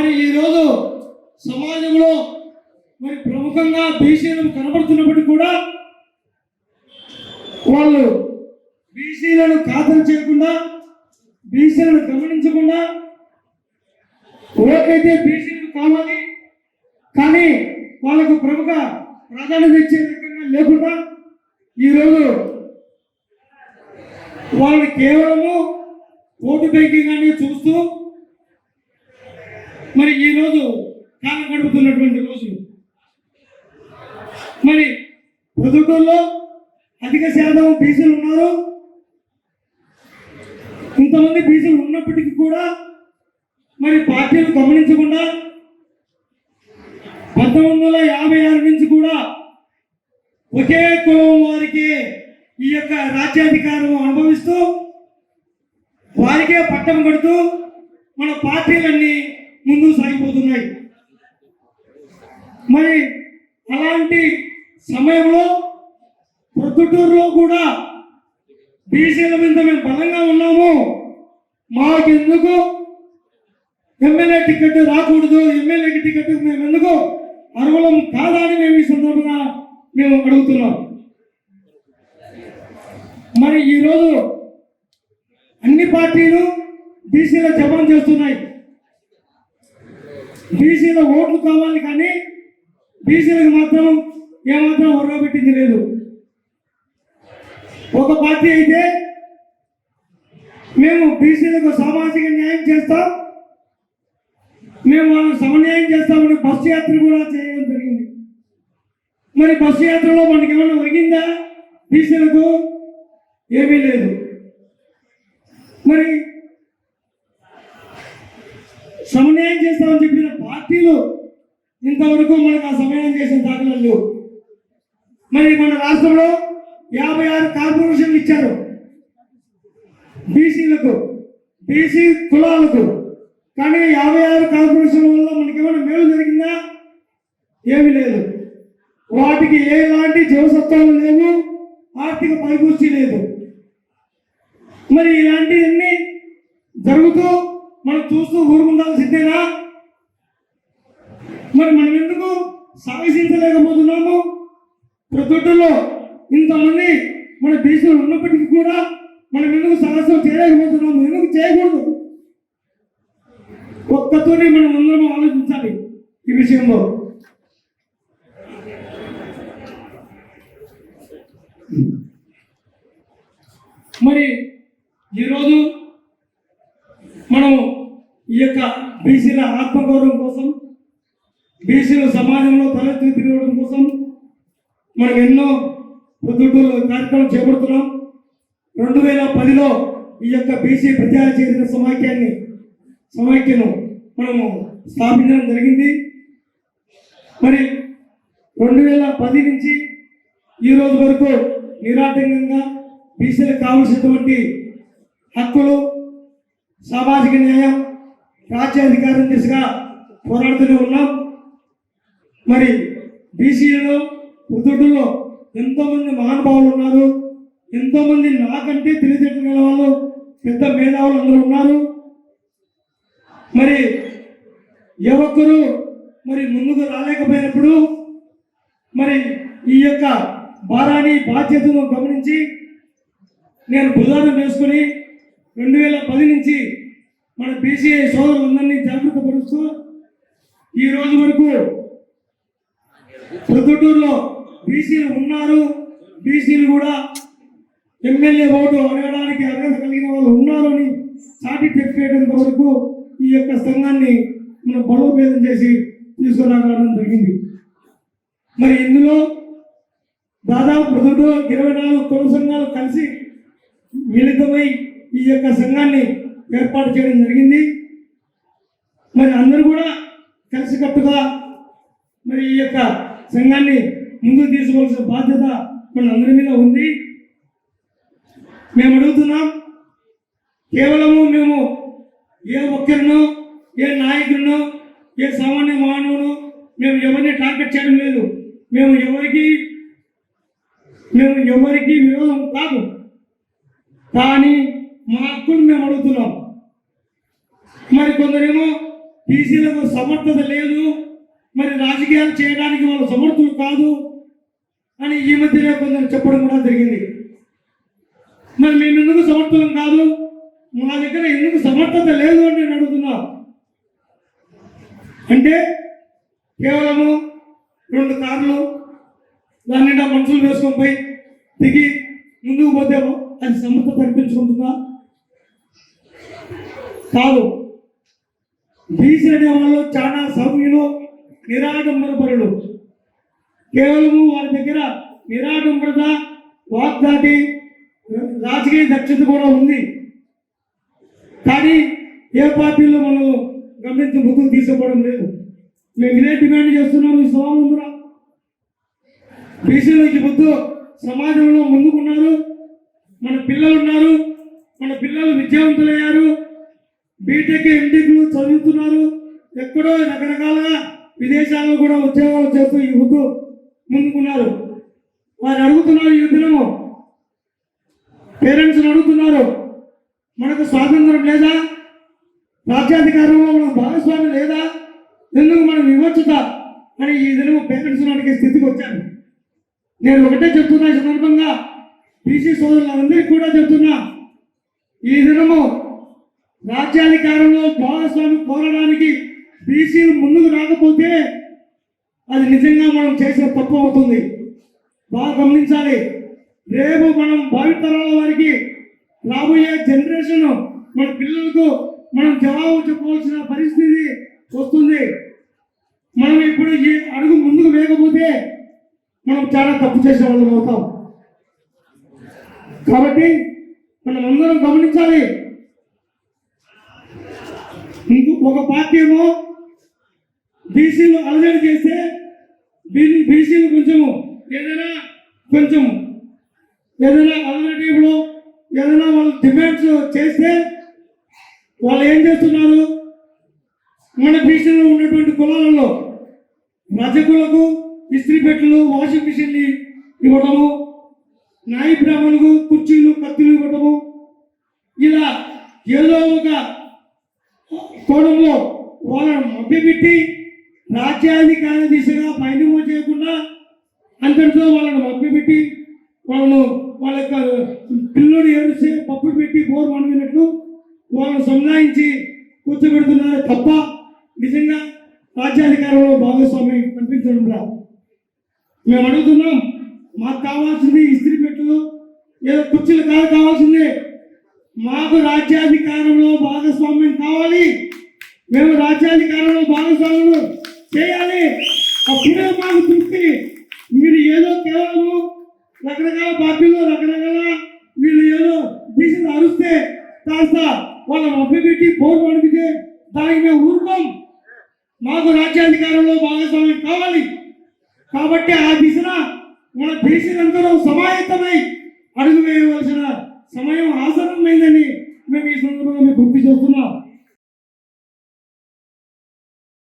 మరి ఈరోజు సమాజంలో మరి ప్రముఖంగా బీసీలు కనబడుతున్నప్పటికీ కూడా వాళ్ళు బీసీలను ఖాతరు చేయకుండా బీసీలను గమనించకుండా ఓట్లయితే బీసీలు కావాలి. కానీ వాళ్ళకు ప్రముఖ ప్రాధాన్యత ఇచ్చే రకంగా లేకుండా ఈరోజు వాళ్ళని కేవలము ఓటు పైకి కానీ చూస్తూ మరి ఈరోజు కాలం గడుపుతున్నటువంటి రోజు. మరి ప్రొద్దుటూరులో అధిక శాతం బీసీలు ఉన్నారు. ఇంతమంది బీసీలు ఉన్నప్పటికీ కూడా మరి పార్టీలు గమనించకుండా పంతొమ్మిది వందల యాభై ఆరు నుంచి కూడా ఒకే కులం వారికి ఈ యొక్క రాజ్యాధికారం అనుభవిస్తూ వారికే పట్టం కడుతూ మన పార్టీలన్నీ ముందుకు సాగిపోతున్నాయి. మరి అలాంటి సమయంలో ప్రొద్దుటూరులో కూడా బీసీల మీద మేము బలంగా ఉన్నాము. మాకెందుకు ఎమ్మెల్యే టికెట్ రాకూడదు? ఎమ్మెల్యే టికెట్ మేము ఎందుకు అర్హులం కాదా అని మేము ఈ సందర్భంగా మేము అడుగుతున్నాం. మరి ఈరోజు అన్ని పార్టీలు బీసీల జపం చేస్తున్నాయి. బీసీల ఓట్లు కావాలి కానీ బీసీలకు మాత్రం ఏమాత్రం ఒరగబెట్టింది లేదు. ఒక పార్టీ అయితే మేము బీసీలకు సామాజిక న్యాయం చేస్తాం మేము వాళ్ళకి సమన్యాయం చేస్తామని బస్సు యాత్ర కూడా చేయడం జరిగింది. మరి బస్సు యాత్రలో మనకి ఏమైనా ఒరిగిందా? బీసీలకు ఏమీ లేదు. మరి సమన్యాయం చేస్తామని చెప్పిన పార్టీలు ఇంతవరకు మనకు ఆ సమయం చేసిన దాఖలు మరి మన రాష్ట్రంలో యాభై ఆరు కార్పొరేషన్లు ఇచ్చారు. బీసీలకు బీసీ కులాలకు. కానీ యాభై ఆరు కార్పొరేషన్ వల్ల మనకి మేలు జరిగిందా? ఏమీ లేదు. వాటికి ఎలాంటి జీవసత్వాలు లేవు ఆర్థిక పరిపూర్తి లేదు. మరి ఇలాంటివన్నీ జరుగుతూ మనం చూస్తూ ఊరుకుండాల్సిందేనా మరి మనం ఎందుకు సాగసించలేకపోతున్నాము ప్రొద్దుట్లో ఇంతమంది మన దేశంలో ఉన్నప్పటికీ కూడా మనం ఎందుకు సాహసం చేయలేకపోతున్నాము? ఎందుకు చేయకూడదు? ఒక్కతోనే మనం అందరం ఆలోచించాలి ఈ విషయంలో. మరి ఈరోజు మనం ఈ యొక్క బీసీల ఆత్మగౌరవం కోసం బీసీల సమాజంలో తలెత్తి తిరగడం కోసం మనం ఎన్నో పొద్దుటూరు కార్యక్రమం చేపడుతున్నాం. రెండు వేల పదిలో ఈ యొక్క బీసీ ప్రజా చేసిన సమాఖ్యాన్ని సమాఖ్యను మనము స్థాపించడం జరిగింది. మరి రెండు వేల పది నుంచి ఈ రోజు వరకు నిరాటంకంగా బీసీలకు కావలసినటువంటి హక్కులు సామాజిక న్యాయం రాజ్యాధికారం దిశగా పోరాడుతూనే ఉన్నాం. మరి బీసీలలో పుదుడులో ఎంతోమంది మహానుభావులు ఉన్నారు ఎంతోమంది నాకంటే తెలియజేయగల వాళ్ళు పెద్ద మేధావులు అందరూ ఉన్నారు. మరి యువకులు మరి ముందుకు రాలేకపోయినప్పుడు మరి ఈ యొక్క భారాన్ని బాధ్యతను గమనించి నేను భుజాన వేసుకొని రెండు వేల పది నుంచి మన బీసీఐ సోదరులందరినీ జాగ్రత్త పరుస్తూ ఈ రోజు వరకు ప్రొద్దుటూరులో బీసీలు ఉన్నారు. బీసీలు కూడా ఎమ్మెల్యే ఓటు అడగడానికి అర్హత కలిగిన వాళ్ళు ఉన్నారని చాటి చెప్పేటంత వరకు ఈ యొక్క సంఘాన్ని మనం బలోపేతం చేసి తీసుకురావడం జరిగింది. మరి ఇందులో దాదాపు ప్రొద్దుటూ ఇరవై నాలుగు కుల సంఘాలు కలిసి మిళితమై ఈ యొక్క సంఘాన్ని ఏర్పాటు చేయడం జరిగింది. మరి అందరూ కూడా కలిసికట్టుగా మరి ఈ యొక్క సంఘాన్ని ముందుకు తీసుకోవాల్సిన బాధ్యత మనందరి మీద ఉంది. మేము అడుగుతున్నాం కేవలము మేము ఏ ఒక్కరినో ఏ నాయకులను ఏ సామాన్య మానవుడు మేము ఎవరిని టార్గెట్ చేయడం లేదు. మేము ఎవరికి మేము ఎవరికి విరోధం కాదు. కానీ మా హక్కును మేము అడుగుతున్నాం. మరి కొందరేమో బీసీలకు సమర్థత లేదు మరి రాజకీయాలు చేయడానికి వాళ్ళు సమర్థులు కాదు అని ఈ మధ్యనే కొందరు చెప్పడం కూడా జరిగింది. మరి మేము ఎందుకు సమర్థులం కాదు? మా దగ్గర ఎందుకు సమర్థత లేదు అని నేను అడుగుతున్నా. అంటే కేవలము రెండు కార్లు దాని నిండా మనుషులు వేసుకొని పోయి దిగి ముందుకు పోతే అది సమర్థత అనిపించుకుంటుందా? కాదు. బీసీ అనే వాళ్ళు చాలా సౌమ్యులు నిరాడంబరపరులు. కేవలము వారి దగ్గర నిరాడంబరత వాగ్దాటి రాజకీయ దక్షత కూడా ఉంది. కానీ ఏ పార్టీలో మనం గమనించి ముందుకు తీసుకోవడం లేదు. మేము ఇదే డిమాండ్ చేస్తున్నాం ఈ సభ ముందురా. బీసీలోకి ముందు సమాజంలో ముందుకున్నారు. మన పిల్లలు ఉన్నారు మన పిల్లలు విద్యావంతులయ్యారు. బీటెక్ ఎంటెక్లు చదువుతున్నారు. ఎక్కడో రకరకాలుగా విదేశాల్లో కూడా ఉద్యోగాలు చేస్తూ ఈ ముందు ముందుకున్నారు. వారు అడుగుతున్నారు ఈ దినము. పేరెంట్స్ని అడుగుతున్నారు. మనకు స్వాతంత్రం లేదా? రాజ్యాధికారంలో మనకు భాగస్వామి లేదా? ఎందుకు మనం వివచ్చుత అని ఈ దినము పేరెంట్స్ అడిగే స్థితికి వచ్చాను నేను ఒకటే చెప్తున్నా ఈ సందర్భంగా. బీసీ సోదరులందరికీ కూడా చెప్తున్నా. ఈ దినము రాజ్యాధికారంలో భాగస్వామి కోరడానికి బీసీలు ముందుకు రాకపోతే అది నిజంగా మనం చేసే తప్పు అవుతుంది. బాగా గమనించాలి. రేపు మనం భావితరాల వారికి రాబోయే జనరేషన్ మన పిల్లలకు మనం జవాబు చెప్పవలసిన పరిస్థితి వస్తుంది. మనం ఇప్పుడు ఈ అడుగు ముందుకు వేయకపోతే మనం చాలా తప్పు చేసే వాళ్ళం అవుతాం. కాబట్టి మనం అందరం గమనించాలి. ఇంకో ఒక పార్టీ ఏమో బీసీలు అలజడి చేస్తే బీసీలు కొంచెము ఏదైనా కొంచెం ఏదైనా ఆల్టర్నేటివ్లో ఏదైనా వాళ్ళు డిమాండ్స్ చేస్తే వాళ్ళు ఏం చేస్తున్నారు? మన బీసీలో ఉన్నటువంటి కులాలలో రజకులకు ఇస్త్రీ పెట్టెలు వాషింగ్ మిషన్లు ఇవ్వడము నాయి బ్రాహ్మణులకు కుర్చీలు కత్తులు ఇవ్వడము ఇలా ఏదో ఒక కోణంలో వాళ్ళను మభ్యపెట్టి రాజ్యాధికార దిశగా పైనము చేయకుండా అంతటితో వాళ్ళను మభ్యపెట్టి వాళ్ళను వాళ్ళ యొక్క పిల్లడు ఏడిస్తే పప్పులు పెట్టి బోర్ మనవినట్లు వాళ్ళను సంధాయించి కూర్చోబెడుతున్నారు తప్ప నిజంగా రాజ్యాధికారంలో భాగస్వామి కనిపించడం రా. మేము అడుగుతున్నాం మాకు కావాల్సింది ఇస్త్రీ పెట్టలు ఏదో కుర్చీలు కాదు కావాల్సిందే. మాకు రాజ్యాధికారంలో భాగస్వామ్యం కావాలి. మేము రాజ్యాధికారంలో భాగస్వామ్యం చేయాలి. అప్పుడే మాకు తృప్తి మీరు ఏదో కేవలము రకరకాల పార్టీలో రకరకాల వీళ్ళు ఏదో తీసి అరుస్తే కాస్త వాళ్ళ మభ్యపెట్టి బోర్డు పడిపితే దానికి మేము ఊరుకోం. మాకు రాజ్యాధికారంలో భాగస్వామ్యం కావాలి. కాబట్టి ఆ దిశన మన దేశీలందరూ సమాయత్తమై అడుగు వేయవలసిన సమయం ఆసనమైందని మేము ఈ సందర్భంగా గుర్తు చేస్తున్నాం.